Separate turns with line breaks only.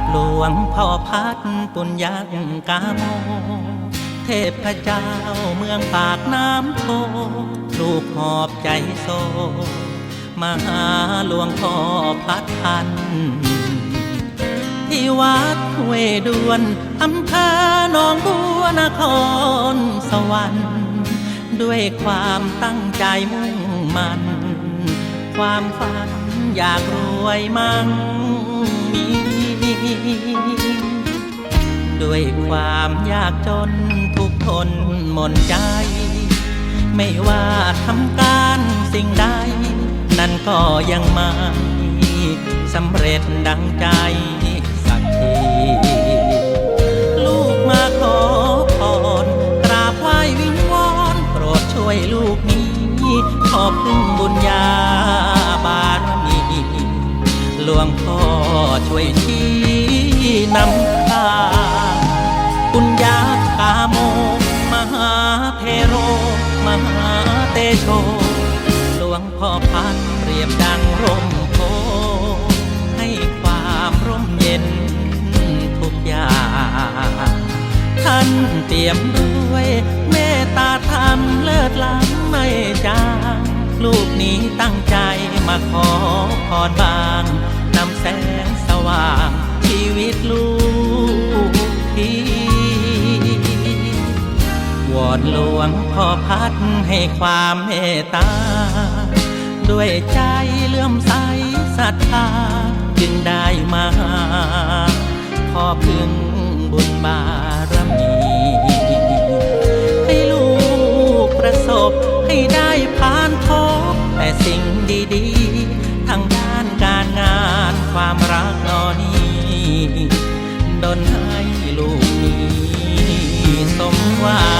บหลวงพ่อพัดปุญญกาโม เทพเจ้าเมืองปากน้ำโพลูกหอบใจโซมาหาหลวงพ่อพัดพัน ที่วัดห้วยดวนอำเภอหนองบัวนครสวรรค์ ด้วยความตั้งใจมุ่งมันความฝัน อยากรวยมั่งมี ด้วยความยากจนทุกทนหมนใจ ไม่ว่าทำการสิ่งใด นั่นก็ยังไม่สำเร็จดังใจ วงพ่อช่วยชี้นำทางปุญญากาโม มหาเทโร มหาเตโช หลวงพ่อพันเรียบดังร่มโพให้ความร่มเย็นทุกอย่างท่านเตรียมด้วยเมตตาธรรมเลิศล้ำไม่จางลูกนี้ตั้งใจมาขอพรบาง แสงสว่างชีวิตลูกที่วอนหลวงพ่อพัดให้ความเมตตา ด้วยใจเลื่อมใสศรัทธาจึงได้มา ขอพึ่งบุญบา นให้ลูกมีสมหวัง